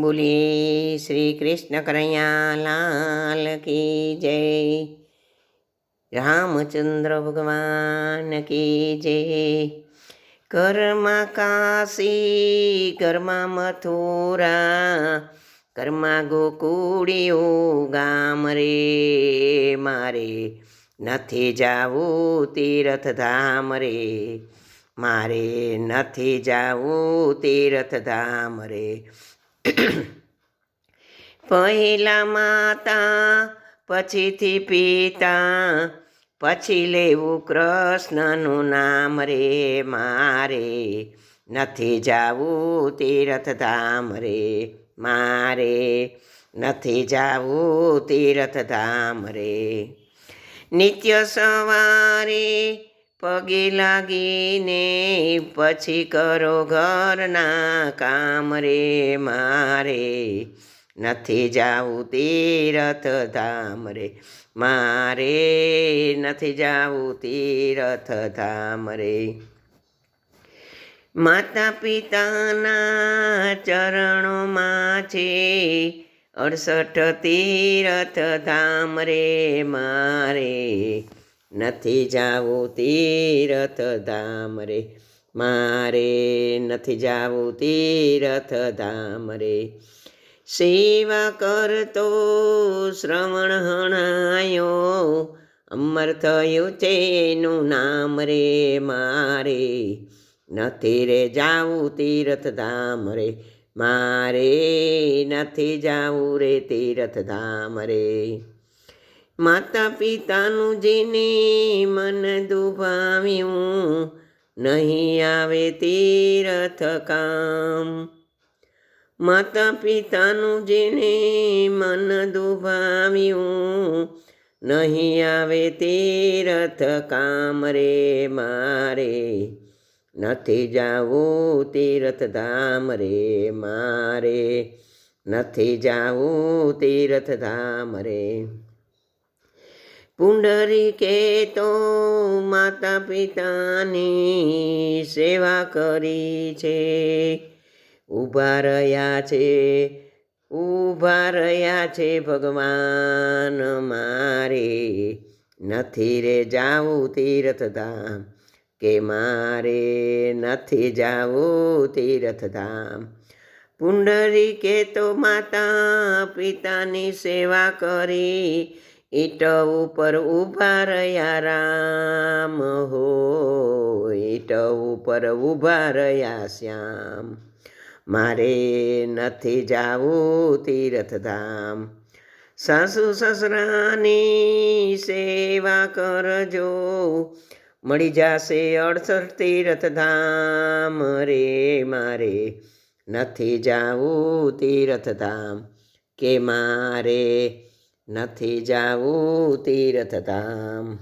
બોલી શ્રી કૃષ્ણ કનૈયા લાલ કી જય. રામચંદ્ર ભગવાન કી જય. કર્મા કાશી કર્મા મથુરા કર્મા ગોકુળિયું ગામ રે મારે. નથી જાવું તીરથ ધામ રે મારે. નથી જાવું તીરથ ધામ રે પહેલા માતા, પછીથી પિતા, પછી લેવું કૃષ્ણનું નામ રે મારે. નથી જાવું તીરથ ધામ રે મારે. નથી જાવું તીરથ ધામ રે. નિત્ય સવારે પગે લાગીને પછી કરો ઘરના કામ રે મારે. નથી જાવું તીરથ ધામ રે મારે. નથી જાવું તીરથ ધામ રે. માતા પિતાના ચરણોમાં છે અડસઠ તીરથ ધામ રે મારે. નથી જાવું તીરથ ધામ રે. મારે નથી જાવું તીરથ ધામ રે. સેવા કરતો શ્રવણ હણાયો, અમર થયું તેનું નામ રે મારે. નથી રે જાવું તીરથ ધામ રે. મારે નથી જાવું રે તીરથ ધામ રે. માતા પિતાનું જેને મન દુભાવ્યું, નહીં આવે તીરથ કામ માતા પિતાનું જેને મન દુભાવ્યું, નહીં આવે તીરથ કામ રે મારે. નથી જાવું તીરથ ધામ રે મારે. નથી જાવું તીરથ ધામ રે. પુંડરી કે તો માતા પિતાની સેવા કરી છે. ઊભા રહ્યા છે, ઊભા રહ્યા છે ભગવાન મારે. નથી રે જાવું તીર્થધામ, કે મારે નથી જાવું તીર્થધામ. પુંડરી કે તો માતા પિતાની સેવા કરી ઈટ ઉપર ઊભા રહ્યા રામ હો, ઈટ ઉપર ઊભા રહ્યા શ્યામ. મારે નથી જાવું તીર્થધામ. સાસુ સસરાની સેવા કરજો. મળી જશે અડસઠ તીરથ ધામ રે મારે નથી જાવું તીર્થધામ. કે મારે નથી જાવું તીરથ ધામ